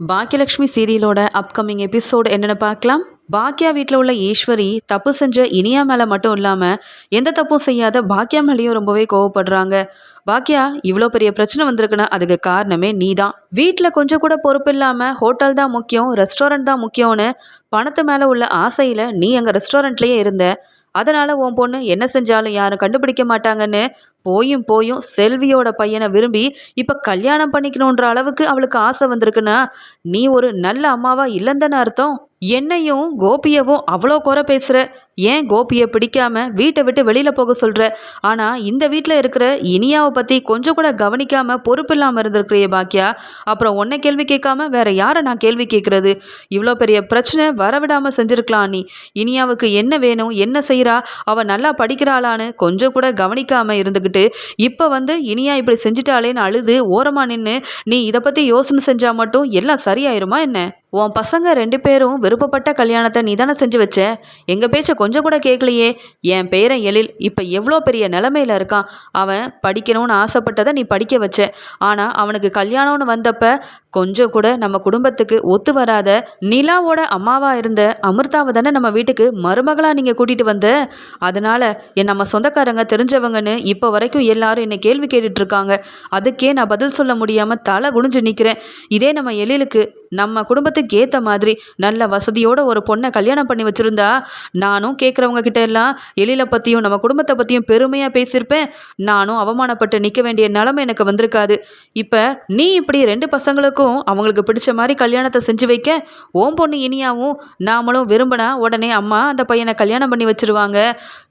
Baakiyalakshmi சீரியலோட upcoming episode என்னென்னு பார்க்கலாம். பாக்கியா வீட்டில் உள்ள ஈஸ்வரி தப்பு செஞ்ச இனியா மேலே மட்டும் இல்லாமல் எந்த தப்பும் செய்யாத பாக்கியா மேலேயும் ரொம்பவே கோவப்படுறாங்க. பாக்கியா இவ்வளோ பெரிய பிரச்சனை வந்திருக்குன்னா அதுக்கு காரணமே நீ தான் வீட்டில் கொஞ்சம் கூட பொறுப்பு இல்லாமல் ஹோட்டல் தான் முக்கியம் ரெஸ்டாரண்ட் தான் முக்கியம்னு பணத்து மேலே உள்ள ஆசையில் நீ எங்கள் ரெஸ்டாரண்ட்லேயே இருந்த அதனால் உன் பொண்ணு என்ன செஞ்சாலும் யாரும் கண்டுபிடிக்க மாட்டாங்கன்னு போயும் போயும் செல்வியோட பையனை விரும்பி இப்போ கல்யாணம் பண்ணிக்கணுன்ற அளவுக்கு அவளுக்கு ஆசை வந்திருக்குன்னா நீ ஒரு நல்ல அம்மாவா இல்லைன்னு தானே அர்த்தம்? என்னையும் கோபியவும் அவ்வளோ குறை பேசுகிற ஏன் கோபியை பிடிக்காம வீட்டை விட்டு வெளியில் போக சொல்கிற ஆனால் இந்த வீட்டில் இருக்கிற இனியாவை பற்றி கொஞ்சம் கூட கவனிக்காமல் பொறுப்பு இல்லாமல் இருந்திருக்கிறிய பாக்கியா? அப்புறம் உன்னை கேள்வி கேட்காம வேற யாரை நான் கேள்வி கேட்குறது? இவ்வளோ பெரிய பிரச்சனை வரவிடாமல் செஞ்சுருக்கலாம் நீ. இனியாவுக்கு என்ன வேணும் என்ன செய்கிறா அவள் நல்லா படிக்கிறாளான்னு கொஞ்சம் கூட கவனிக்காமல் இருந்துக்கிட்டு இப்போ வந்து இனியா இப்படி செஞ்சிட்டாளேன்னு அழுது ஓரமாக நின்று நீ இதை பற்றி யோசனை செஞ்சால் மட்டும் எல்லாம் சரியாயிருமா என்ன? உன் பசங்க ரெண்டு பேரும் விருப்பப்பட்ட கல்யாணத்தை நீ தானே செஞ்சு வச்ச? எங்கள் பேச்சை கொஞ்சம் கூட கேட்கலையே என் பேரன் எழில் இப்போ எவ்வளோ பெரிய நிலமையில இருக்கான். அவன் படிக்கணும்னு ஆசைப்பட்டதை நீ படிக்க வச்ச. ஆனால் அவனுக்கு கல்யாணம்னு வந்தப்ப கொஞ்சம் கூட நம்ம குடும்பத்துக்கு ஒத்து வராத நிலாவோட அம்மாவாக இருந்த அமிர்தாவை தானே நம்ம வீட்டுக்கு மருமகளாக நீங்கள் கூட்டிகிட்டு வந்த? அதனால் என் நம்ம சொந்தக்காரங்க தெரிஞ்சவங்கன்னு இப்போ வரைக்கும் எல்லாரும் என்னை கேள்வி கேட்டுட்ருக்காங்க அதுக்கே நான் பதில் சொல்ல முடியாமல் தலை குனிஞ்சு நிற்கிறேன் இதே நம்ம எழிலுக்கு நம்ம குடும்பத்துக்கு ஏற்ற மாதிரி நல்ல வசதியோட ஒரு பொண்ணை கல்யாணம் பண்ணி வச்சுருந்தா நானும் கேட்குறவங்க கிட்ட எல்லாம் எழில பற்றியும் நம்ம குடும்பத்தை பற்றியும் பெருமையாக பேசியிருப்பேன். நானும் அவமானப்பட்டு நிற்க வேண்டிய நிலைமை எனக்கு வந்திருக்காது. இப்போ நீ இப்படி ரெண்டு பசங்களுக்கும் அவங்களுக்கு பிடிச்ச மாதிரி கல்யாணத்தை செஞ்சு வைக்க ஓம் பொண்ணு இனியாவும் நாமளும் விரும்பினா உடனே அம்மா அந்த பையனை கல்யாணம் பண்ணி வச்சிருவாங்க.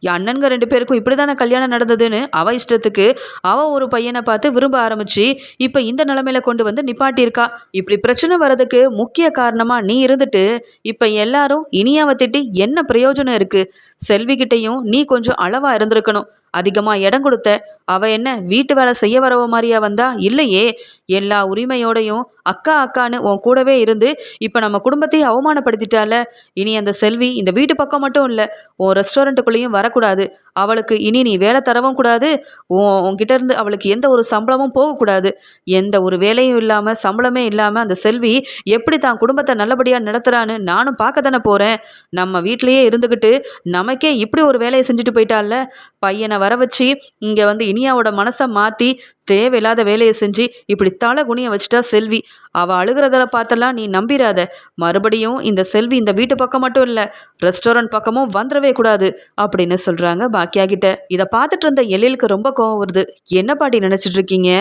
என் அண்ணனுங்க ரெண்டு பேருக்கும் இப்படி தானே கல்யாணம் நடந்ததுன்னு அவ இஷ்டத்துக்கு அவ ஒரு பையனை பார்த்து விரும்ப ஆரம்பிச்சு இப்போ இந்த நிலமையில கொண்டு வந்து நிப்பாட்டியிருக்கா. இப்படி பிரச்சனை வர்றதுக்கு முக்கிய காரணமாக நீ இருந்துட்டு இப்போ எல்லாரும் இனியாவை திட்டி என்ன பிரயோஜனம் இருக்கு? செல்விகிட்டையும் நீ கொஞ்சம் அளவா இருந்திருக்கணும். அதிகமாக இடம் கொடுத்த அவ என்ன வீட்டு வேலை செய்ய வரவ மாதிரியா வந்தா? இல்லையே. எல்லா உரிமையோடையும் அக்கா அக்கான்னு உன் கூடவே இருந்து இப்போ நம்ம குடும்பத்தையே அவமானப்படுத்திட்டால? இனி அந்த செல்வி இந்த வீட்டு பக்கம் மட்டும் இல்லை உன் ரெஸ்டாரண்ட்டுக்குள்ளேயும் வரக்கூடாது. அவளுக்கு இனி நீ வேலை தரவும் கூடாது. உன் உன்கிட்ட இருந்து அவளுக்கு எந்த ஒரு சம்பளமும் போகக்கூடாது. எந்த ஒரு வேலையும் இல்லாமல் சம்பளமே இல்லாமல் அந்த செல்வி எப்படி தான் குடும்பத்தை நல்லபடியாக நடத்துகிறான்னு நானும் பார்க்க தானே போகிறேன் நம்ம வீட்டிலேயே இருந்துக்கிட்டு நமக்கே இப்படி ஒரு வேலையை செஞ்சுட்டு போயிட்டால பையனை வர வச்சு இங்கே வந்து இனியாவோட மனசை மாற்றி தேவையில்லாத வேலையை செஞ்சு இப்படி தலை குனிய வச்சுட்டா செல்வி. அவள் அழுகிறதில் பார்த்தெல்லாம் நீ நம்பிராத. மறுபடியும் இந்த செல்வி இந்த வீட்டு பக்கம் மட்டும் இல்லை ரெஸ்டாரண்ட் பக்கமும் வந்துடவே கூடாது அப்படின்னு சொல்கிறாங்க பாக்கியா கிட்ட. இதை பார்த்துட்டு இருந்த எழிலுக்கு ரொம்ப கோவம் வருது. என்ன பாட்டி நினச்சிட்டு இருக்கீங்க?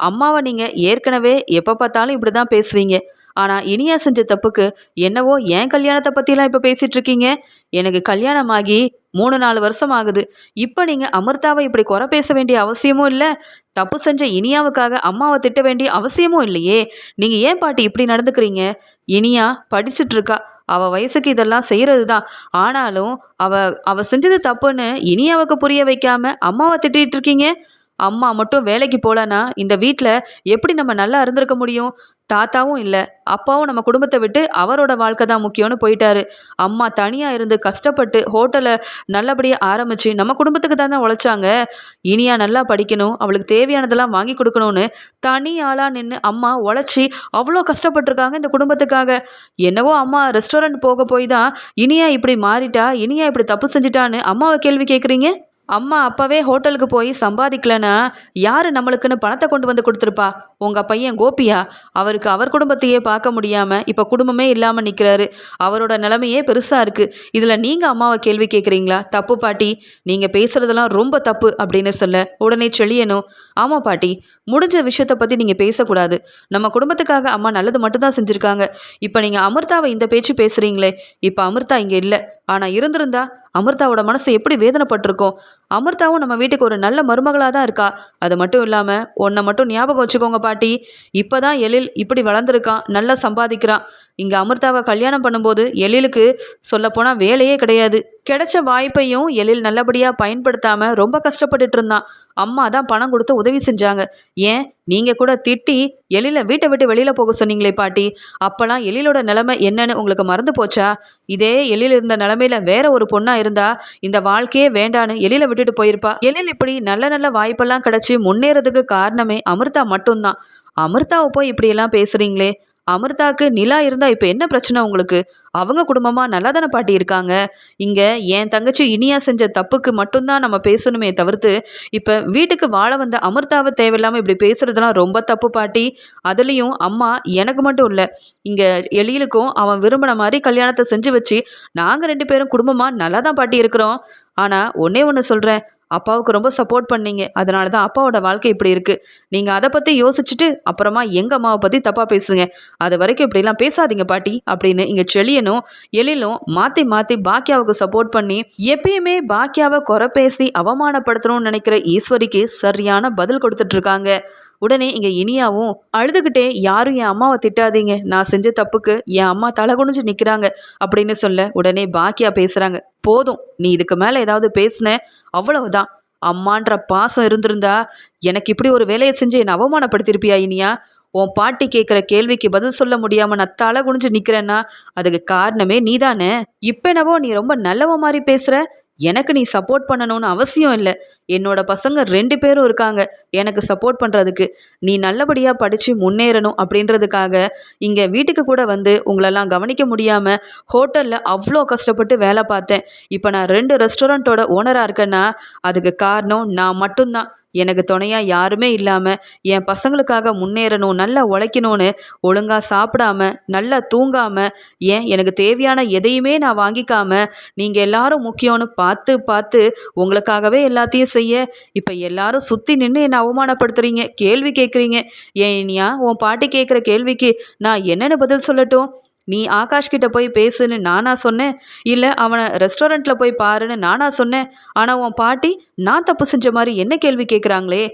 அம்மாவை நீங்கள் ஏற்கனவே எப்போ பார்த்தாலும் இப்படி தான் பேசுவீங்க. ஆனால் இனியா செஞ்ச தப்புக்கு என்னவோ என் கல்யாணத்தை பற்றிலாம் இப்போ பேசிகிட்டு இருக்கீங்க எனக்கு கல்யாணம் ஆகி மூணு நாலு வருஷம் ஆகுது இப்போ நீங்கள் அமிர்தாவை இப்படி குறை பேச வேண்டிய அவசியமும் இல்லை. தப்பு செஞ்ச இனியாவுக்காக அம்மாவை திட்ட வேண்டிய அவசியமும் இல்லையே. நீங்கள் ஏன் பாட்டி இப்படி நடந்துக்கிறீங்க? இனியா படிச்சுட்டு இருக்கா அவள் வயசுக்கு இதெல்லாம் செய்கிறது தான் ஆனாலும் அவள் அவள் செஞ்சது தப்புன்னு இனியாவுக்கு புரிய வைக்காமல் அம்மாவை திட்டிகிட்டு இருக்கீங்க அம்மா மட்டும் வேலைக்கு போகலன்னா இந்த வீட்டில் எப்படி நம்ம நல்லா இருந்திருக்க முடியும்? தாத்தாவும் இல்லை அப்பாவும் நம்ம குடும்பத்தை விட்டு அவரோட வாழ்க்கை தான் முக்கியம்னு போயிட்டாரு. அம்மா தனியாக இருந்து கஷ்டப்பட்டு ஹோட்டலை நல்லபடியாக ஆரம்பித்து நம்ம குடும்பத்துக்கு தான் தான் உழைச்சாங்க. இனியா நல்லா படிக்கணும் அவளுக்கு தேவையானதெல்லாம் வாங்கி கொடுக்கணும்னு தனி ஆளாக நின்று அம்மா உழைச்சி அவ்வளோ கஷ்டப்பட்டிருக்காங்க இந்த குடும்பத்துக்காக. என்னவோ அம்மா ரெஸ்டாரண்ட் போக போய் தான் இனியா இப்படி மாறிட்டா இனியா இப்படி தப்பு செஞ்சிட்டான்னு அம்மாவை கேள்வி கேட்குறீங்க அம்மா அப்போவே ஹோட்டலுக்கு போய் சம்பாதிக்கலன்னா யார் நம்மளுக்குன்னு பணத்தை கொண்டு வந்து கொடுத்துருப்பா? உங்கள் பையன் கோபியா? அவருக்கு அவர் குடும்பத்தையே பார்க்க முடியாமல் இப்போ குடும்பமே இல்லாமல் நிற்கிறாரு அவரோட நிலைமையே பெருசாக இருக்குது இதில் நீங்கள் அம்மாவை கேள்வி கேட்குறீங்களா தப்பு பாட்டி நீங்கள் பேசுகிறதெல்லாம் ரொம்ப தப்பு அப்படின்னு சொல்ல உடனே செழியணும் ஆமாம் பாட்டி முடிஞ்ச விஷயத்தை பற்றி நீங்கள் பேசக்கூடாது. நம்ம குடும்பத்துக்காக அம்மா நல்லது மட்டும்தான் செஞ்சுருக்காங்க. இப்போ நீங்கள் அமிர்தாவை இந்த பேச்சு பேசுகிறீங்களே இப்போ அமிர்தா இங்கே இல்லை. ஆனால் இருந்திருந்தா அமிர்தாவோட மனசு எப்படி வேதனைப்பட்டிருக்கும் அமிர்தாவும் நம்ம வீட்டுக்கு ஒரு நல்ல மருமகளாக தான் இருக்கா. அது மட்டும் இல்லாமல் உன்னை மட்டும் ஞாபகம் வச்சுக்கோங்க பாட்டி. இப்போ தான் எழில் இப்படி வளர்ந்துருக்கான் நல்லா சம்பாதிக்கிறான். இங்கே அமிர்தாவை கல்யாணம் பண்ணும்போது எழிலுக்கு சொல்லப்போனால் வேலையே கிடையாது. கிடைச்ச வாய்ப்பையும் எழில் நல்லபடியாக பயன்படுத்தாமல் ரொம்ப கஷ்டப்பட்டுட்டு இருந்தான். அம்மா தான் பணம் கொடுத்து உதவி செஞ்சாங்க. ஏன்? நீங்கள் கூட திட்டி எழில வீட்டை விட்டு வெளியில் போக சொன்னீங்களே பாட்டி. அப்போல்லாம் எழிலோட நிலைமை என்னன்னு உங்களுக்கு மறந்து போச்சா? இதே எழில் இருந்த நிலமையில வேற ஒரு பொண்ணாக இருந்தா இந்த வாழ்க்கையே வேண்டான்னு எழில விட்டுட்டு போயிருப்பா. எழில் இப்படி நல்ல நல்ல வாய்ப்பெல்லாம் கிடச்சி முன்னேறதுக்கு காரணமே அமிர்தா மட்டும்தான். அமிர்தாவை போய் இப்படியெல்லாம் பேசுகிறீங்களே அமிர்தாக்கு நிலா இருந்தா இப்போ என்ன பிரச்சனை உங்களுக்கு? அவங்க குடும்பமாக நல்லா தானே பாட்டி இருக்காங்க? இங்கே என் தங்கச்சி இனியா செஞ்ச தப்புக்கு மட்டும்தான் நம்ம பேசணுமே தவிர்த்து இப்போ வீட்டுக்கு வாழ வந்த அமிர்தாவை தேவையில்லாமல் இப்படி பேசுறதுலாம் ரொம்ப தப்பு பாட்டி. அதுலேயும் அம்மா எனக்கு மட்டும் இல்லை இங்கே எழிலுக்கும் அவன் விரும்பின மாதிரி கல்யாணத்தை செஞ்சு வச்சு நாங்கள் ரெண்டு பேரும் குடும்பமாக நல்லா தான் பாட்டி இருக்கிறோம். ஆனால் ஒன்றே ஒன்று சொல்கிறேன் அப்பாவுக்கு ரொம்ப சப்போர்ட் பண்ணீங்க. அதனால தான் அப்பாவோட வாழ்க்கை இப்படி இருக்குது நீங்கள் அதை பற்றி யோசிச்சுட்டு அப்புறமா எங்கள் அம்மாவை பற்றி தப்பாக பேசுங்க. அது வரைக்கும் இப்படிலாம் பேசாதீங்க பாட்டி அப்படின்னு இங்கே செழியனும் எழிலும் மாற்றி மாற்றி பாக்கியாவுக்கு சப்போர்ட் பண்ணி எப்பயுமே பாக்கியாவை குறை பேசி அவமானப்படுத்தணும்னு நினைக்கிற ஈஸ்வரிக்கு சரியான பதில் கொடுத்துட்ருக்காங்க உடனே இங்கே இனியாவும் அழுதுகிட்டே யாரும் என் அம்மாவை திட்டாதீங்க. நான் செஞ்ச தப்புக்கு என் அம்மா தலை குனிஞ்சு நிற்கிறாங்க அப்படின்னு சொல்ல உடனே பாக்கியா பேசுகிறாங்க போதும். நீ இதுக்கு மேலே ஏதாவது பேசுன? அவ்வளவுதான். அம்மான்ற பாசம் இருந்திருந்தா எனக்கு இப்படி ஒரு வேலையை செஞ்சு என்னை அவமானப்படுத்திருப்பியா இனியா? உன் பாட்டி கேட்குற கேள்விக்கு பதில் சொல்ல முடியாமல் நான் தலை குனிஞ்சு நிற்கிறேன்னா அதுக்கு காரணமே நீதானே? இப்போ என்னவோ நீ ரொம்ப நல்லவ மாதிரி பேசுகிற எனக்கு நீ சப்போர்ட் பண்ணணும்னு அவசியம் இல்லை. என்னோட பசங்க ரெண்டு பேரும் இருக்காங்க. எனக்கு சப்போர்ட் பண்ணுறதுக்கு நீ நல்லபடியாக படித்து முன்னேறணும் அப்படின்றதுக்காக இங்கே வீட்டுக்கு கூட வந்து உங்களெல்லாம் கவனிக்க முடியாமல் ஹோட்டலில் அவ்வளோ கஷ்டப்பட்டு வேலை பார்த்தேன். இப்போ நான் ரெண்டு ரெஸ்டாரண்ட்டோட ஓனராக இருக்கேன்னா அதுக்கு காரணம் நான் மட்டும்தான். எனக்கு துணையாக யாருமே இல்லாமல் என் பசங்களுக்காக முன்னேறணும் நல்லா உழைக்கணும்னு ஒழுங்காக சாப்பிடாம நல்லா தூங்காமல் ஏன் எனக்கு தேவையான எதையுமே நான் வாங்கிக்காம நீங்கள் எல்லாரும் முக்கியம்னு பார்த்து பார்த்து உங்களுக்காகவே எல்லாத்தையும் செய்ய. இப்போ எல்லாரும் சுற்றி நின்று என்னை அவமானப்படுத்துறீங்க? கேள்வி கேட்குறீங்க. ஏன் இனியா உன் பாட்டி கேட்குற கேள்விக்கு நான் என்னென்னு பதில் சொல்லட்டும்? நீ ஆகாஷ் கிட்ட போய் பேசுன்னு நானா சொன்னேன்? இல்லை அவனை ரெஸ்டாரண்ட்டில் போய் பாருன்னு நானா சொன்னேன். ஆனால் உன் பாட்டி நான் தப்பு செஞ்ச மாதிரி என்ன கேள்வி கேட்குறாங்களே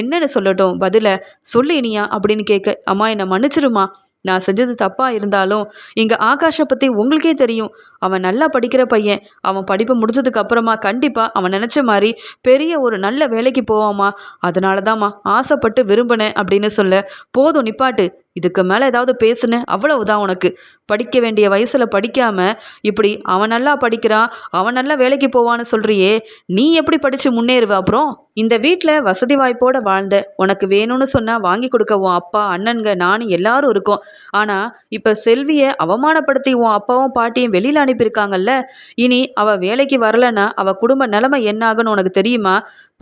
என்னன்னு சொல்லட்டும் பதில. சொல்லு இனியா அப்படின்னு கேட்க அம்மா என்னை மன்னிச்சிருமா? நான் செஞ்சது தப்பாக இருந்தாலும் இங்கே ஆகாஷை பற்றி உங்களுக்கே தெரியும். அவன் நல்லா படிக்கிற பையன். அவன் படிப்பு முடிஞ்சதுக்கு அப்புறமா கண்டிப்பாக அவன் நினச்ச மாதிரி பெரிய ஒரு நல்ல வேலைக்கு போவாமா அதனால தான்மா ஆசைப்பட்டு விரும்பினேன் அப்படின்னு சொல்ல. போதும் நிப்பாட்டு. இதுக்கு மேலே ஏதாவது பேசுனேன் அவ்வளவுதான் உனக்கு. படிக்க வேண்டிய வயசில் படிக்காமல் இப்படி அவன் நல்லா படிக்கிறான் அவன் நல்லா வேலைக்கு போவான்னு சொல்கிறியே நீ எப்படி படித்து முன்னேறுவ அப்புறம்? இந்த வீட்டில் வசதி வாய்ப்போடு வாழ்ந்த உனக்கு வேணும்னு சொன்னால் வாங்கி கொடுக்க உன் அப்பா அண்ணன்க நானும் எல்லாரும் இருக்கோம். ஆனால் இப்போ செல்வியை அவமானப்படுத்தி உன் அப்பாவும் பாட்டியும் வெளியில் அனுப்பியிருக்காங்கல்ல இனி அவள் வேலைக்கு வரலன்னா அவள் குடும்ப நிலைமை என்னாகுன்னு உனக்கு தெரியுமா?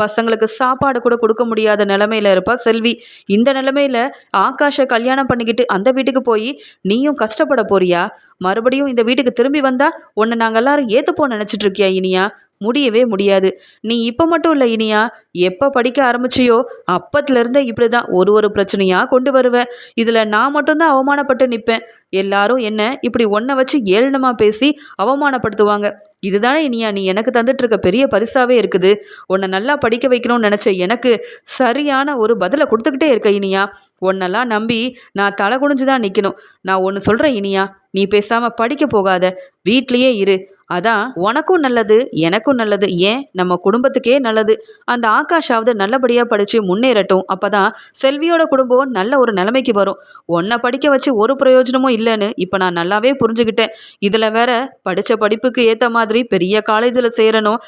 பசங்களுக்கு சாப்பாடு கூட கொடுக்க முடியாத நிலமையில இருப்பா செல்வி. இந்த நிலமையில ஆகாஷை கல்யாணம் பண்ணிக்கிட்டு அந்த வீட்டுக்கு போய் நீயும் கஷ்டப்பட போறியா? மறுபடியும் இந்த வீட்டுக்கு திரும்பி வந்தா உன்னை நாங்கள் எல்லாரும் ஏத்துப்போம் நினச்சிட்டு இருக்கியா இனியா? முடியவே முடியாது. நீ இப்போ மட்டும் இல்லை இனியா எப்போ படிக்க ஆரம்பிச்சியோ அப்பத்துலேருந்தே இப்படி தான் ஒரு ஒரு பிரச்சனையாக கொண்டு வருவேன் இதில் நான் மட்டும்தான் அவமானப்பட்டு நிற்பேன் எல்லாரும் என்ன இப்படி ஒன்றை வச்சு ஏளனமாக பேசி அவமானப்படுத்துவாங்க. இதுதானே இனியா நீ எனக்கு தந்துட்டுருக்க பெரிய பரிசாவே இருக்குது. உன்னை நல்லா படிக்க வைக்கணும்னு நினச்ச எனக்கு சரியான ஒரு பதிலை கொடுத்துக்கிட்டே இருக்க இனியா. உன்னெல்லாம் நம்பி நான் தலை குனிஞ்சு தான் நிற்கணும் நான் ஒன்று சொல்கிறேன் இனியா நீ பேசாமல் படிக்க போகாத. வீட்லேயே இரு. அதான் உனக்கும் நல்லது எனக்கும் நல்லது ஏன்? நம்ம குடும்பத்துக்கே நல்லது. அந்த ஆகாஷாவது நல்லபடியாக படித்து முன்னேறட்டும். அப்போ தான் செல்வியோட குடும்பம் நல்ல ஒரு நிலைமைக்கு வரும். உன்னை படிக்க வச்சு ஒரு பிரயோஜனமும் இல்லைன்னு இப்போ நான் நல்லாவே புரிஞ்சுக்கிட்டேன் இதில் வேற படித்த படிப்புக்கு ஏற்ற மாதிரி பெரிய காலேஜில் சேரணும்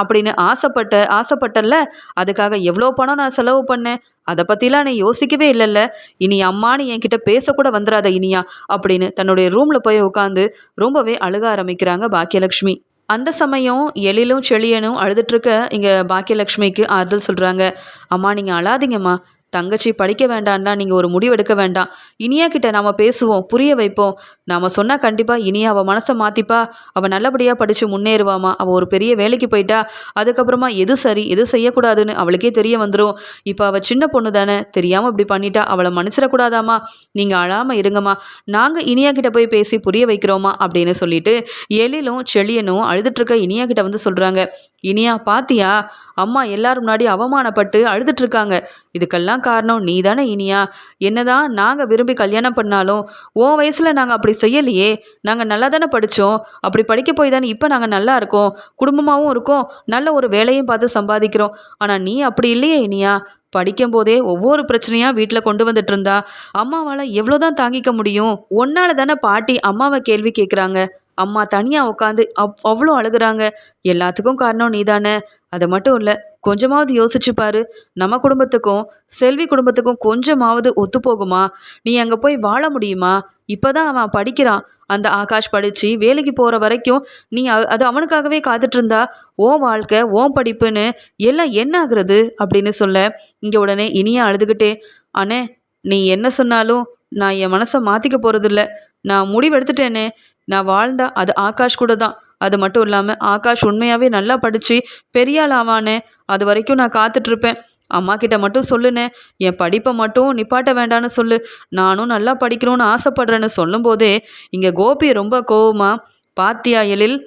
அப்படின்னு ஆசைப்பட்ட ஆசைப்பட்டல அதுக்காக எவ்வளோ பணம் நான் செலவு பண்ணேன்? அதை பற்றிலாம் நீ யோசிக்கவே இல்லைல்ல? இனி அம்மானு என்கிட்ட பேசக்கூட வந்துடாத இனியா அப்படின்னு தன்னுடைய ரூமில் போய் உட்காந்து ரொம்பவே அழுக ஆரம்பிக்கிறாங்க பாக்கி பாக்கியலக்ஷ்மி. அந்த சமயம் எழிலும் செழியனும் அழுதுட்ருக்க இங்கே பாக்கியலக்ஷ்மிக்கு ஆறுதல் சொல்கிறாங்க அம்மா நீங்கள் அழாதீங்கம்மா. தங்கச்சி படிக்க வேண்டான்னா நீங்கள் ஒரு முடிவு எடுக்க வேண்டாம். இனியா கிட்ட நாம் பேசுவோம் புரிய வைப்போம். நாம் சொன்னால் கண்டிப்பாக இனியா அவள் மனசை மாற்றிப்பா அவள் நல்லபடியாக படித்து முன்னேறுவாமா. அவள் ஒரு பெரிய வேலைக்கு போயிட்டா. அதுக்கப்புறமா எது சரி எது செய்யக்கூடாதுன்னு அவளுக்கே தெரிய வந்துடும் இப்போ அவள் சின்ன பொண்ணு தானே தெரியாமல் இப்படி பண்ணிட்டா. அவளை மன்னிச்சிடக்கூடாதாமா நீங்கள் அழாமல் இருங்கம்மா. நாங்கள் இனியா கிட்ட போய் பேசி புரிய வைக்கிறோமா? அப்படின்னு சொல்லிட்டு எழிலும் செழியனும் அழுதுட்டுருக்க இனியா கிட்ட வந்து சொல்கிறாங்க இனியா பாத்தியா? அம்மா எல்லாரும் முன்னாடி அவமானப்பட்டு அழுதுட்ருக்காங்க இதுக்கெல்லாம் காரணம் நீ தானே இனியா. என்னதான் நாங்கள் விரும்பி கல்யாணம் பண்ணாலும் ஓ வயசில் நாங்கள் அப்படி செய்யலையே. நாங்கள் நல்லா தானே படித்தோம் அப்படி படிக்க போய் தானே இப்போ நாங்கள் நல்லா இருக்கோம். குடும்பமாகவும் இருக்கோம். நல்ல ஒரு வேலையும் பார்த்து சம்பாதிக்கிறோம். ஆனால் நீ அப்படி இல்லையே இனியா. படிக்கும்போதே ஒவ்வொரு பிரச்சனையாக வீட்டில் கொண்டு வந்துட்டு இருந்தா அம்மாவால் எவ்வளோதான் தாங்கிக்க முடியும்? ஒன்னால் தானே பாட்டி அம்மாவை கேள்வி கேட்குறாங்க அம்மா தனியாக உட்காந்து அவ் அவ்வளோ அழுகுறாங்க. எல்லாத்துக்கும் காரணம் நீதானே. அது மட்டும் இல்லை கொஞ்சமாவது யோசிச்சு பாரு. நம்ம குடும்பத்துக்கும் செல்வி குடும்பத்துக்கும் கொஞ்சமாவது ஒத்து போகுமா? நீ அங்கே போய் வாழ முடியுமா? இப்போதான் அவன் படிக்கிறான். அந்த ஆகாஷ் படித்து வேலைக்கு போகிற வரைக்கும் நீ அது அவனுக்காகவே காத்துட்டு இருந்தா ஓன் வாழ்க்கை ஓன் படிப்புன்னு எல்லாம் என்ன ஆகுறது? அப்படின்னு சொல்ல இங்கே உடனே இனியா அழுதுகிட்டே அண்ணே நீ என்ன சொன்னாலும் நான் என் மனசை மாற்றிக்க போகிறதில்ல நான் முடிவெடுத்துட்டேனே. நான் வாழ்ந்தா அது ஆகாஷ் கூட தான். அது மட்டும் இல்லாமல் ஆகாஷ் உண்மையாகவே நல்லா படித்து பெரிய ஆள் ஆவானே. அது வரைக்கும் நான் காத்துட்ருப்பேன் அம்மா கிட்ட மட்டும் சொல்லுனேன் என் படிப்பை மட்டும் நிப்பாட்ட வேண்டான்னு சொல்லு. நானும் நல்லா படிக்கணும்னு ஆசைப்படுறேன்னு சொல்லும்போதே இங்கே கோபி ரொம்ப கோவமா பாத்தியா எழில்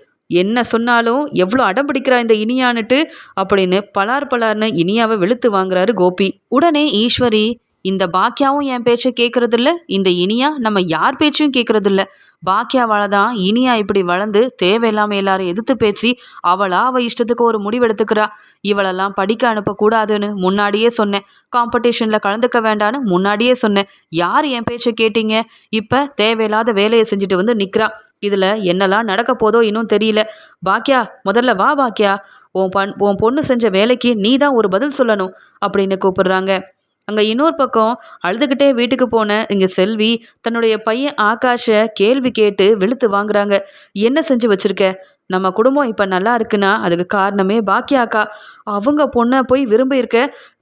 என்ன சொன்னாலும் எவ்வளோ அடம் பிடிக்கிறா இந்த இனியான்னுட்டு? அப்படின்னு பலார் பலார்னு இனியாவை வெளுத்து வாங்குறாரு கோபி. உடனே ஈஸ்வரி இந்த பாக்கியாவும் என் பேச்சை கேட்கறதில்ல இந்த இனியா நம்ம யார் பேச்சையும் கேட்கறதில்ல பாக்கியாவால தான் இனியா இப்படி வளர்ந்து தேவையில்லாம எல்லாரும் எதிர்த்து பேசி அவளா அவ இஷ்டத்துக்கு ஒரு முடிவெடுத்துக்கிறா இவளெல்லாம் படிக்க அனுப்பக்கூடாதுன்னு முன்னாடியே சொன்னேன். காம்படிஷனில் கலந்துக்க வேண்டான்னு முன்னாடியே சொன்னேன். யார் என் பேச்சை கேட்டீங்க? இப்போ தேவையில்லாத வேலையை செஞ்சுட்டு வந்து நிற்கிறா இதில் என்னெல்லாம் நடக்க போதோ இன்னும் தெரியல. பாக்கியா முதல்ல வா பாக்கியா உன் பண் உன் பொண்ணு செஞ்ச வேலைக்கு நீ தான் ஒரு பதில் சொல்லணும் அப்படின்னு கூப்பிடுறாங்க. அங்கே இன்னொரு பக்கம் அழுதுகிட்டே வீட்டுக்கு போன இங்கே செல்வி தன்னுடைய பையன் ஆகாஷை கேள்வி கேட்டு வெளுத்து வாங்குறாங்க. என்ன செஞ்சு வச்சிருக்க? நம்ம குடும்பம் இப்போ நல்லா இருக்குன்னா அதுக்கு காரணமே பாக்கியாக்கா. அவங்க பொண்ணை போய் விரும்பி இருக்க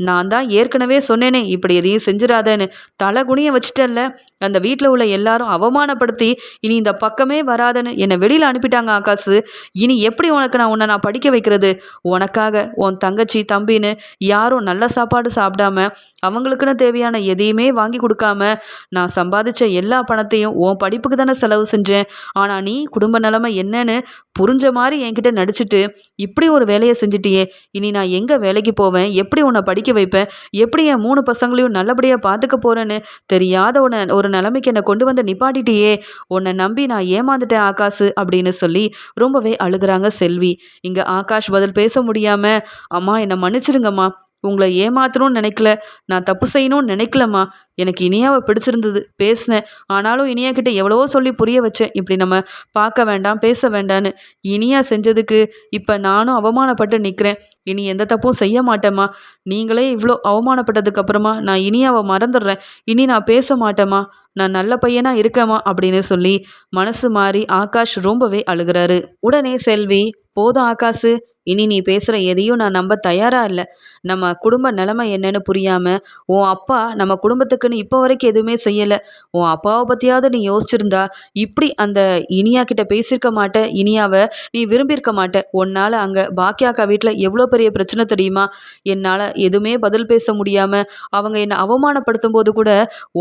நான் தான் ஏற்கனவே சொன்னேனே இப்படி எதையும் செஞ்சிடாதேன்னு தலை குனிய அந்த வீட்டில் உள்ள எல்லாரும் அவமானப்படுத்தி இனி இந்த பக்கமே வராதன்னு என்னை வெளியில் அனுப்பிட்டாங்க ஆகாசு இனி எப்படி உனக்கு நான் உன்னை நான் படிக்க வைக்கிறது? உனக்காக உன் தங்கச்சி தம்பின்னு யாரும் நல்ல சாப்பாடு சாப்பிடாம அவங்களுக்குன்னு தேவையான எதையுமே வாங்கி கொடுக்காம நான் சம்பாதிச்ச எல்லா பணத்தையும் உன் படிப்புக்கு தானே செலவு செஞ்சேன். ஆனால் நீ குடும்ப நிலைமை என்னன்னு புரிஞ்சு மாதிரி என்கிட்ட நடிச்சிட்டு இப்படி ஒரு வேலையை செஞ்சிட்டியே இனி நான் எங்கே வேலைக்கு போவேன்? எப்படி உன்னை படிக்க வைப்பேன்? எப்படி என் மூணு பசங்களையும் நல்லபடியாக பார்த்துக்க போகிறேன்னு தெரியாத உன்னை ஒரு நிலைமைக்கு என்னை கொண்டு வந்து நிப்பாட்டிட்டியே. உன்னை நம்பி நான் ஏமாந்துட்டேன் ஆகாஷ் அப்படின்னு சொல்லி ரொம்பவே அழுகிறாங்க செல்வி. இங்கே ஆகாஷ் பதில் பேச முடியாமல் அம்மா என்னை மன்னிச்சிருங்கம்மா. உங்களை ஏமாத்தணும்னு நினைக்கல. நான் தப்பு செய்யணும்னு நினைக்கலம்மா. எனக்கு இனியாவை பிடிச்சிருந்தது. பேசினேன். ஆனாலும் இனியா கிட்ட எவ்வளவோ சொல்லி புரிய வச்சேன். இப்படி நம்ம பார்க்க வேண்டாம் பேச வேண்டான்னு இனியா செஞ்சதுக்கு இப்போ நானும் அவமானப்பட்டு நிற்கிறேன் இனி எந்த தப்பும் செய்ய மாட்டேம்மா. நீங்களே இவ்வளோ அவமானப்பட்டதுக்கு அப்புறமா நான் இனியாவை மறந்துடுறேன். இனி நான் பேச மாட்டேம்மா. நான் நல்ல பையனா இருக்கேம்மா அப்படின்னு சொல்லி மனசு மாறி ஆகாஷ் ரொம்பவே அழுகிறாரு. உடனே செல்வி போதும் ஆகாஷு. இனி நீ பேசுகிற எதையும் நான் நம்ப தயாராக இல்லை. நம்ம குடும்ப நிலமை என்னன்னு புரியாமல் உன் அப்பா நம்ம குடும்பத்துக்குன்னு இப்போ வரைக்கும் எதுவுமே செய்யலை. உன் அப்பாவை பற்றியாவது நீ யோசிச்சிருந்தா இப்படி அந்த இனியா கிட்ட பேசியிருக்க மாட்டேன். இனியாவை நீ விரும்பியிருக்க மாட்டே உன்னால் அங்கே பாக்கியாக்கா வீட்டில் எவ்வளோ பெரிய பிரச்சனை தெரியுமா? என்னால் எதுவுமே பதில் பேச முடியாமல் அவங்க என்னை அவமானப்படுத்தும் போது கூட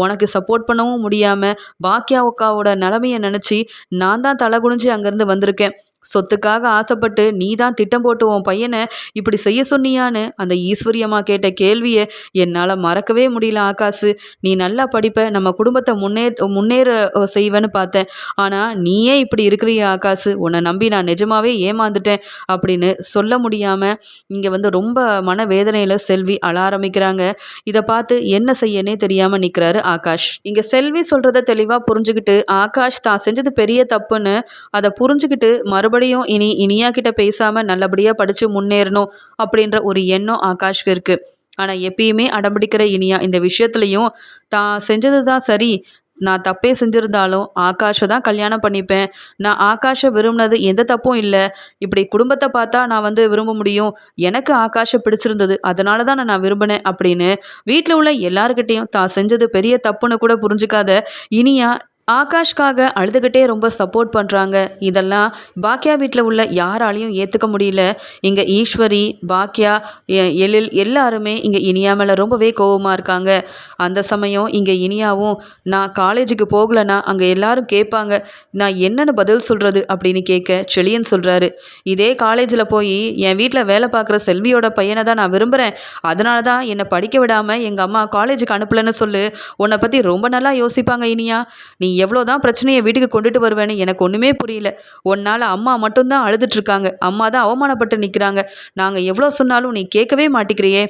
உனக்கு சப்போர்ட் பண்ணவும் முடியாமல் பாக்கியா அக்காவோட நிலமையை நினச்சி நான் தான் தலை குனிஞ்சு அங்கேருந்து வந்திருக்கேன். சொத்துக்காக ஆசைப்பட்டு நீ தான் திட்டம் போட்டு உன் பையனை இப்படி செய்ய சொன்னியான்னு அந்த ஈஸ்வரி அம்மா கேட்ட கேள்வியை என்னால் மறக்கவே முடியல ஆகாசு நீ நல்லா படிப்ப நம்ம குடும்பத்தை முன்னே முன்னேற செய்வேன்னு பார்த்தேன். ஆனால் நீயே இப்படி இருக்கிறிய ஆகாசு உன்னை நம்பி நான் நிஜமாவே ஏமாந்துட்டேன் அப்படின்னு சொல்ல முடியாமல் இங்கே வந்து ரொம்ப மனவேதனையில் செல்வி அழ ஆரம்பிக்கிறாங்க. இதை பார்த்து என்ன செய்யனே தெரியாமல் நிற்கிறாரு ஆகாஷ். இங்கே செல்வி சொல்கிறத தெளிவாக புரிஞ்சுக்கிட்டு ஆகாஷ் தான் செஞ்சது பெரிய தப்புன்னு அதை புரிஞ்சுக்கிட்டு மறு மறுபடியும் இனி இனியா கிட்ட பேசாமல் நல்லபடியாக படித்து முன்னேறணும் அப்படின்ற ஒரு எண்ணம் ஆகாஷ்க்கு இருக்குது ஆனால் எப்பயுமே அடம்பிடிக்கிற இனியா இந்த விஷயத்துலையும் தான் செஞ்சது தான் சரி. நான் தப்பே செஞ்சுருந்தாலும் ஆகாஷை தான் கல்யாணம் பண்ணிப்பேன். நான் ஆகாஷை விரும்பினது எந்த தப்பும் இல்லை. இப்படி குடும்பத்தை பார்த்தா நான் வந்து விரும்ப முடியும். எனக்கு ஆகாஷை பிடிச்சிருந்தது. அதனால தான் நான் விரும்பினேன் அப்படின்னு வீட்டில் உள்ள எல்லாருக்கிட்டேயும் தான் செஞ்சது பெரிய தப்புன்னு கூட புரிஞ்சுக்காத இனியா ஆகாஷ்காக அழுதுகிட்டே ரொம்ப சப்போர்ட் பண்ணுறாங்க இதெல்லாம் பாக்கியா வீட்டில் உள்ள யாராலையும் ஏற்றுக்க முடியல. இங்கே ஈஸ்வரி பாக்கியா எ- எழில் எல்லாருமே இங்கே இனியா மேலே ரொம்பவே கோவமாக இருக்காங்க. அந்த சமயம் இங்கே இனியாவும் நான் காலேஜுக்கு போகலன்னா அங்கே எல்லாரும் கேட்பாங்க நான் என்னென்னு பதில் சொல்கிறது அப்படின்னு கேட்க செழியன் சொல்கிறாரு இதே காலேஜில் போய் என் வீட்டில் வேலை பார்க்குற செல்வியோட பையனை தான் நான் விரும்புகிறேன் அதனால தான் என்னை படிக்க விடாமல் எங்கள் அம்மா காலேஜுக்கு அனுப்பலைன்னு சொல்லு. உன்னை பற்றி ரொம்ப நல்லா யோசிப்பாங்க இனியா. நீ எவ்வளோ தான் பிரச்சனையை வீட்டுக்கு கொண்டுட்டு வருவேன்னு எனக்கு ஒன்றுமே புரியல. உன்னால் அம்மா மட்டும்தான் அழுதுட்ருக்காங்க அம்மா தான் அவமானப்பட்டு நிற்கிறாங்க நாங்கள் எவ்வளோ சொன்னாலும் நீ கேட்கவே மாட்டேங்கிறியே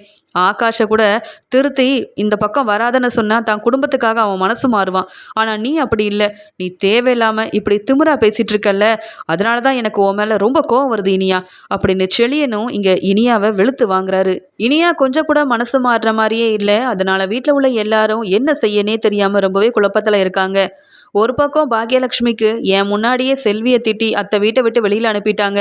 ஆகாஷை கூட திருத்தி இந்த பக்கம் வராதன்னு சொன்னா தான் குடும்பத்துக்காக அவன் மனசு மாறுவான். ஆனால் நீ அப்படி இல்லை. நீ தேவையில்லாமல் இப்படி திமுறா பேசிட்டு இருக்கல்ல. அதனால தான் எனக்கு உன் மேலே ரொம்ப கோவம் வருது இனியா. அப்படின்னு செழியனும் இங்கே இனியாவை வெளுத்து வாங்குறாரு. இனியா கொஞ்சம் கூட மனசு மாறுற மாதிரியே இல்லை. அதனால வீட்டில் உள்ள எல்லாரும் என்ன செய்யனே தெரியாமல் ரொம்பவே குழப்பத்தில் இருக்காங்க. ஒரு பக்கம் பாக்யலட்சுமிக்கு என் முன்னாடியே செல்வியை திட்டி அத்தை வீட்டை விட்டு வெளியில் அனுப்பிட்டாங்க.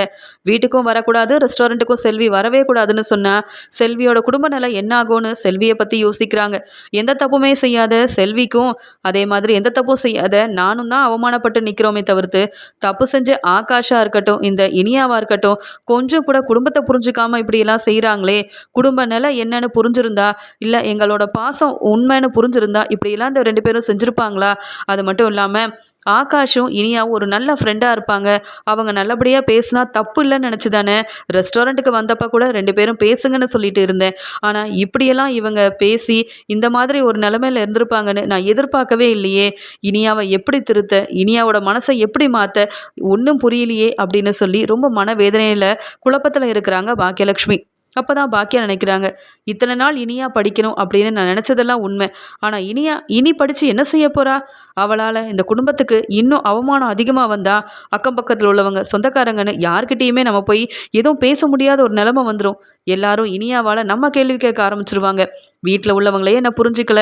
வீட்டுக்கும் வரக்கூடாது ரெஸ்டாரண்ட்டுக்கும் செல்வி வரவே கூடாதுன்னு சொன்னா செல்வியோட குடும்ப நிலை என்ன ஆகும்னு செல்வியை பற்றி யோசிக்கிறாங்க. எந்த தப்புமே செய்யாத செல்விக்கும் அதே மாதிரி எந்த தப்பும் செய்யாத நானும் தான் அவமானப்பட்டு நிற்கிறோமே தவிர்த்து தப்பு செஞ்ச ஆகாஷாக இருக்கட்டும் இந்த இனியாவாக இருக்கட்டும் கொஞ்சம் கூட குடும்பத்தை புரிஞ்சுக்காமல் இப்படியெல்லாம் செய்கிறாங்களே குடும்ப நிலை என்னன்னு புரிஞ்சிருந்தா இல்லை எங்களோட பாசம் உண்மைன்னு புரிஞ்சிருந்தா இப்படியெல்லாம் இந்த ரெண்டு பேரும் செஞ்சுருப்பாங்களா? அது மட்டும் இல்லாமல் ஆகாஷும் இனியாவும் ஒரு நல்ல ஃப்ரெண்டாக இருப்பாங்க. அவங்க நல்லபடியாக பேசினா தப்பு இல்லைன்னு நினச்சி தானே ரெஸ்டாரண்ட்டுக்கு வந்தப்போ கூட ரெண்டு பேரும் பேசுங்கன்னு சொல்லிட்டு இருந்தேன். ஆனால் இப்படியெல்லாம் இவங்க பேசி இந்த மாதிரி ஒரு நிலமையில இருந்திருப்பாங்கன்னு நான் எதிர்பார்க்கவே இல்லையே. இனியாவை எப்படி திருத்த இனியாவோட மனசை எப்படி மாற்ற ஒன்றும் புரியலையே அப்படின்னு சொல்லி ரொம்ப மனவேதனையில் குழப்பத்தில் இருக்கிறாங்க பாக்கியலட்சுமி அப்போ தான் பாக்கியா நினைக்கிறாங்க. இத்தனை நாள் இனியா படிக்கணும் அப்படின்னு நான் நினச்சதெல்லாம் உண்மை. ஆனால் இனியா இனி படித்து என்ன செய்ய போகிறா அவளால் இந்த குடும்பத்துக்கு இன்னும் அவமானம் அதிகமாக வந்தால் அக்கம் பக்கத்தில் உள்ளவங்க சொந்தக்காரங்கன்னு யார்கிட்டேயுமே நம்ம போய் எதுவும் பேச முடியாத ஒரு நிலமை வந்துடும் எல்லாரும் இனியாவால் நம்ம கேள்வி கேட்க ஆரம்பிச்சிருவாங்க. வீட்டில் உள்ளவங்களே என்னை புரிஞ்சிக்கல.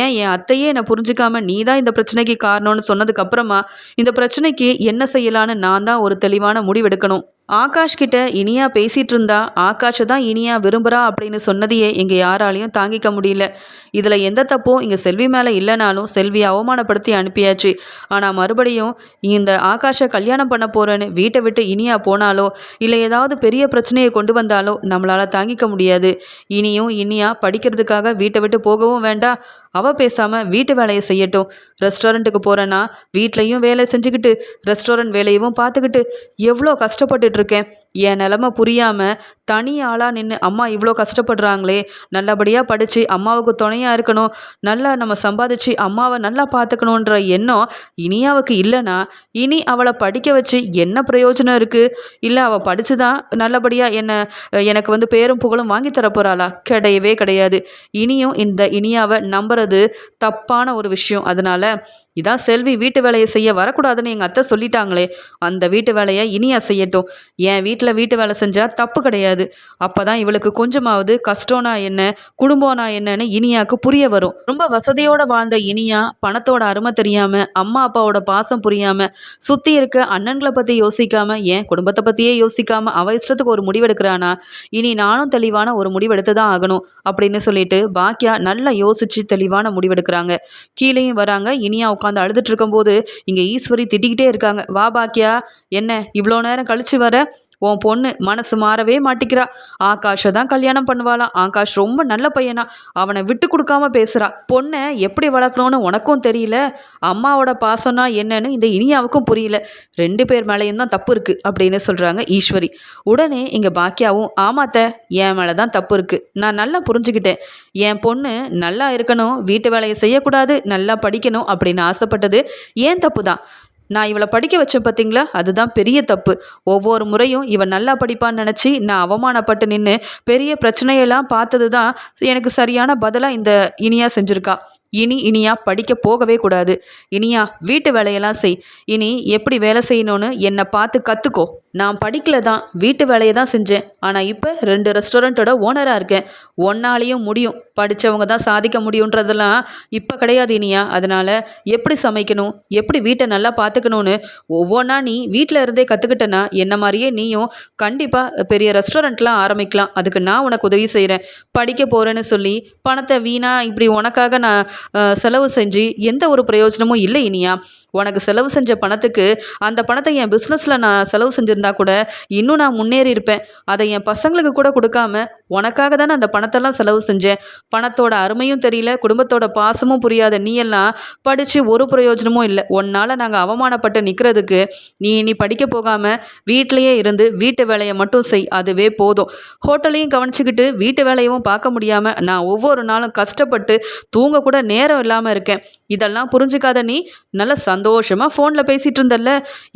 ஏன் என் அத்தையே என்னை புரிஞ்சிக்காம நீ தான் இந்த பிரச்சனைக்கு காரணம்னு சொன்னதுக்கப்புறமா இந்த பிரச்சனைக்கு என்ன செய்யலான்னு நான் தான் ஒரு தெளிவான முடிவெடுக்கணும். ஆகாஷ் கிட்ட இனியா பேசிட்டு இருந்தா ஆகாஷை தான் இனியா விரும்புகிறா அப்படின்னு சொன்னதையே இங்கே யாராலையும் தாங்கிக்க முடியல. இதில் எந்த தப்பும் இங்கே செல்வி மேலே இல்லைனாலும் செல்வியை அவமானப்படுத்தி அனுப்பியாச்சு. ஆனால் மறுபடியும் இந்த ஆகாஷை கல்யாணம் பண்ண போகிறேன்னு வீட்டை விட்டு இனியா போனாலோ இல்லை ஏதாவது பெரிய பிரச்சனையை கொண்டு வந்தாலோ நம்மளால் தாங்கிக்க முடியாது. இனியும் இனியா படிக்கிறதுக்காக வீட்டை விட்டு போகவும் வேண்டாம் அவள் பேசாமல் வீட்டு வேலையை செய்யட்டும். ரெஸ்டாரண்ட்டுக்கு போகிறேன்னா வீட்லேயும் வேலை செஞ்சுக்கிட்டு ரெஸ்டாரண்ட் வேலையவும் பார்த்துக்கிட்டு எவ்வளோ கஷ்டப்பட்டுட்டு இருக்கேன் என் நிலமை புரியாமல் தனி ஆளாக நின்று அம்மா இவ்வளோ கஷ்டப்படுறாங்களே நல்லபடியாக படித்து அம்மாவுக்கு துணையாக இருக்கணும் நல்லா நம்ம சம்பாதிச்சு அம்மாவை நல்லா பார்த்துக்கணுன்ற எண்ணம் இனியாவுக்கு இல்லைன்னா இனி அவளை படிக்க வச்சு என்ன பிரயோஜனம் இருக்குது இல்லை அவள் படித்து தான் நல்லபடியாக என்னை எனக்கு வந்து பேரும் புகழும் வாங்கி தரப்போகிறாளா கிடையவே கிடையாது. இனியும் இந்த இனியாவை நம்புறது தப்பான ஒரு விஷயம். அதனால் இதான் செல்வி வீட்டு வேலையை செய்ய வரக்கூடாதுன்னு எங்கள் அத்தை சொல்லிட்டாங்களே அந்த வீட்டு வேலையை இனியா செய்யட்டும். என் வீட்டில் வீட்டு வேலை செஞ்சால் தப்பு கிடையாது. அப்போ தான் இவளுக்கு கொஞ்சமாவது கஷ்டம்னா என்ன குடும்பம்னா என்னன்னு இனியாவுக்கு புரிய வரும். ரொம்ப வசதியோடு வாழ்ந்த இனியா பணத்தோட அருமை தெரியாமல் அம்மா அப்பாவோட பாசம் புரியாமல் சுற்றி இருக்க அண்ணன்களை பற்றி யோசிக்காமல் ஏன் குடும்பத்தை பற்றியே யோசிக்காமல் அவ இஷ்டத்துக்கு ஒரு முடிவெடுக்கிறானா? இனி நானும் தெளிவான ஒரு முடிவெடுத்து தான் ஆகணும் அப்படின்னு சொல்லிட்டு பாக்கியா நல்லா யோசிச்சு தெளிவான முடிவெடுக்கிறாங்க. கீழேயும் வராங்க. இனியா உட்காந்து அழுதுட்டு இருக்கும்போது இங்கே ஈஸ்வரி திட்டிக்கிட்டே இருக்காங்க. வா பாக்கியா என்ன இவ்வளோ நேரம் கழிச்சு வர? உன் பொண்ணு மனசு மாறவே மாட்டிக்கிறா. ஆகாஷை தான் கல்யாணம் பண்ணுவாளாம் ஆகாஷ் ரொம்ப நல்ல பையனா. அவனை விட்டு கொடுக்காம பேசுறா. பொண்ணை எப்படி வளர்க்கணும்னு உனக்கும் தெரியல. அம்மாவோட பாசம்னா என்னன்னு இந்த இனியாவுக்கும் புரியல. ரெண்டு பேர் மேலேயும் தான் தப்பு இருக்கு அப்படின்னு சொல்றாங்க ஈஸ்வரி. உடனே இங்க பாக்கியாவும் ஆமாத்த என் மேலே தான் தப்பு இருக்கு. நான் நல்லா புரிஞ்சுக்கிட்டேன். என் பொண்ணு நல்லா இருக்கணும். வீட்டு வேலையை செய்யக்கூடாது. நல்லா படிக்கணும். அப்படின்னு ஆசைப்பட்டது ஏன் தப்பு தான் நான் இவளை படிக்க வச்சேன் பார்த்தீங்களா அதுதான் பெரிய தப்பு. ஒவ்வொரு முறையும் இவன் நல்லா படிப்பான்னு நினச்சி நான் அவமானப்பட்டு நின்று பெரிய பிரச்சனையெல்லாம் பார்த்தது தான் எனக்கு சரியான பதிலாக இந்த இனியா செஞ்சுருக்கா. இனி இனியா படிக்க போகவே கூடாது. இனியா வீட்டு வேலையெல்லாம் செய். இனி எப்படி வேலை செய்யணும்னு என்னை பார்த்து கற்றுக்கோ நான் படிக்கல தான் வீட்டு வேலையை தான் செஞ்சேன். ஆனால் இப்போ ரெண்டு ரெஸ்டாரண்ட்டோட ஓனராக இருக்கேன். ஒன்னாலேயும் முடியும். படித்தவங்க தான் சாதிக்க முடியுன்றதெல்லாம் இப்போ கிடையாது இனியா. அதனால் எப்படி சமைக்கணும்? எப்படி வீட்டை நல்லா பார்த்துக்கணும்னு ஒவ்வொன்றா நீ வீட்டில் இருந்தே கற்றுக்கிட்டனா என்ன மாதிரியே நீயும் கண்டிப்பாக பெரிய ரெஸ்டாரண்ட்லாம் ஆரம்பிக்கலாம். அதுக்கு நான் உனக்கு உதவி செய்கிறேன் படிக்க போகிறேன்னு சொல்லி பணத்தை வீணாக இப்படி உனக்காக நான் செலவு செஞ்சு எந்த ஒரு பிரயோஜனமும் இல்லை இனியா. உனக்கு செலவு செஞ்ச பணத்துக்கு அந்த பணத்தை என் பிஸ்னஸில் நான் செலவு செஞ்சுருந்தா கூட இன்னும் நான் முன்னேறி இருப்பேன் அதை என் பசங்களுக்கு கூட கொடுக்காம உனக்காக தானே அந்த பணத்தெல்லாம் செலவு செஞ்சேன். பணத்தோட அருமையும் தெரியல குடும்பத்தோட பாசமும் புரியாத நீ எல்லாம் படித்து ஒரு பிரயோஜனமும் இல்லை. உன்னால் நாங்கள் அவமானப்பட்டு நிற்கிறதுக்கு நீ இனி படிக்க போகாமல் வீட்டிலையே இருந்து வீட்டு வேலையை மட்டும் செய் அதுவே போதும். ஹோட்டலையும் கவனிச்சுக்கிட்டு வீட்டு வேலையவும் பார்க்க முடியாமல் நான் ஒவ்வொரு நாளும் கஷ்டப்பட்டு தூங்க கூட நேரம் இல்லாமல் இருக்கேன். இதெல்லாம் புரிஞ்சுக்காத நீ நல்ல சந்தோஷமாக ஃபோனில் பேசிகிட்டு இருந்தல்ல.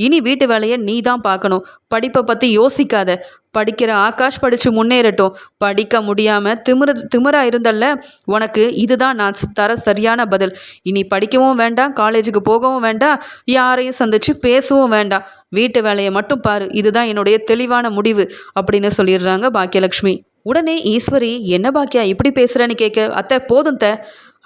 இனி வீட்டு வேலையை நீ தான் பார்க்கணும். படிப்பை பற்றி யோசிக்காத. படிக்கிற ஆகாஷ் படித்து முன்னேறட்டும். படிக்க முடியாமல் திமிர திமிரா இருந்தல்ல? உனக்கு இதுதான் நான் தர சரியான பதில். இனி படிக்கவும் வேண்டாம் காலேஜுக்கு போகவும் வேண்டாம் யாரையும் சந்திச்சு பேசவும் வேண்டாம். வீட்டு வேலையை மட்டும் பாரு இதுதான் என்னுடைய தெளிவான முடிவு அப்படின்னு சொல்லிடுறாங்க பாக்கியலக்ஷ்மி. உடனே ஈஸ்வரி என்ன பாக்கியா இப்படி பேசுகிறேன்னு கேட்க அத்தை போதும் த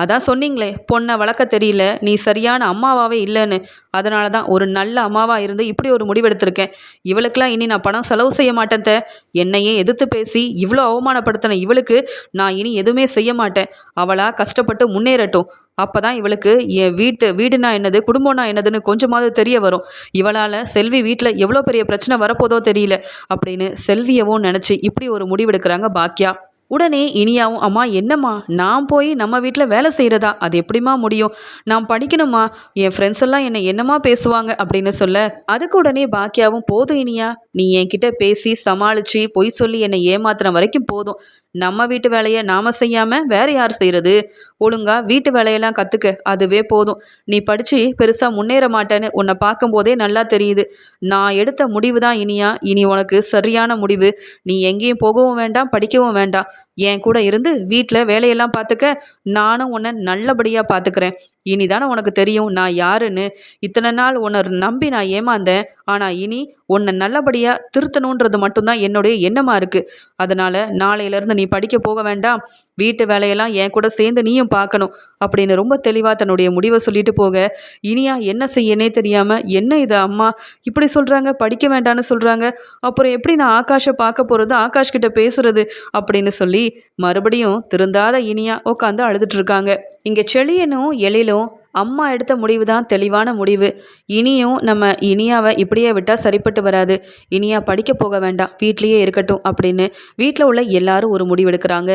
அதான் சொன்னீங்களே பொண்ணை வளர்க்க தெரியல நீ சரியான அம்மாவாவே இல்லைன்னு. அதனால தான் ஒரு நல்ல அம்மாவாக இருந்து இப்படி ஒரு முடிவெடுத்திருக்கேன். இவளுக்கெல்லாம் இனி நான் பணம் செலவு செய்ய மாட்டேன் என்னையே எதிர்த்து பேசி இவ்வளோ அவமானப்படுத்தின இவளுக்கு நான் இனி எதுவுமே செய்ய மாட்டேன். அவளாக கஷ்டப்பட்டு முன்னேறட்டும். அப்போ தான் இவளுக்கு என் வீட்டு வீடுனா என்னது குடும்பம்னா என்னதுன்னு கொஞ்சமாவது தெரிய வரும். இவளால் செல்வி வீட்டில் எவ்வளோ பெரிய பிரச்சனை வரப்போதோ தெரியல. அப்படின்னு செல்வியவும் நினச்சி இப்படி ஒரு முடிவெடுக்கிறாங்க பாக்கியா உடனே இனியாவும் அம்மா என்னம்மா? நான் போய் நம்ம வீட்டில் வேலை செய்கிறதா அது எப்படிம்மா முடியும்? நான் படிக்கணுமா என் ஃப்ரெண்ட்ஸ் எல்லாம் என்னை என்னம்மா பேசுவாங்க? அப்படின்னு சொல்ல அதுக்கு உடனே பாக்கியாவும் போதும் இனியா. நீ என்கிட்ட பேசி சமாளித்து பொய் சொல்லி என்னை ஏமாத்துற வரைக்கும் போதும். நம்ம வீட்டு வேலையை நாம் செய்யாமல் வேறு யார் செய்கிறது ஒழுங்காக வீட்டு வேலையெல்லாம் கற்றுக்க அதுவே போதும். நீ படித்து பெருசாக முன்னேற மாட்டேன்னு உன்னை பார்க்கும்போதே நல்லா தெரியுது. நான் எடுத்த முடிவு தான் இனியா. இனி உனக்கு சரியான முடிவு. நீ எங்கேயும் போகவும் வேண்டாம் படிக்கவும் வேண்டாம். என் கூட இருந்து வீட்டில் வேலையெல்லாம் பார்த்துக்க நானும் உன்னை நல்லபடியாக பார்த்துக்கிறேன் இனிதானே உனக்கு தெரியும் நான் யாருன்னு. இத்தனை நாள் உன்னை நம்பி நான் ஏமாந்தேன். ஆனால் இனி உன்னை நல்லபடியாக திருத்தணுன்றது மட்டும்தான் என்னுடைய எண்ணமாக இருக்குது அதனால் நாளையிலேருந்து நீ படிக்க போக வேண்டாம். வீட்டு வேலையெல்லாம் என் கூட சேர்ந்து நீயும் பார்க்கணும் அப்படின்னு ரொம்ப தெளிவாக தன்னுடைய முடிவை சொல்லிட்டு போக இனியா என்ன செய்யனே தெரியாமல் என்ன இது அம்மா? இப்படி சொல்கிறாங்க படிக்க வேண்டாம்னு சொல்கிறாங்க அப்புறம் எப்படி நான் ஆகாஷை பார்க்க போகிறது ஆகாஷ் கிட்ட பேசுறது? அப்படின்னு சொல்லி மறுபடியும் திருந்தாத இனியா உட்காந்து அழுதுட்டு இருக்காங்க. இங்கே செளியனும் எழிலும் அம்மா எடுத்த முடிவு தான் தெளிவான முடிவு. இனியும் நம்ம இனியாவை இப்படியே விட்டால் சரிப்பட்டு வராது. இனியா படிக்க போக வேண்டாம் வீட்லேயே இருக்கட்டும் அப்படின்னு வீட்டில் உள்ள எல்லாரும் ஒரு முடிவெடுக்கிறாங்க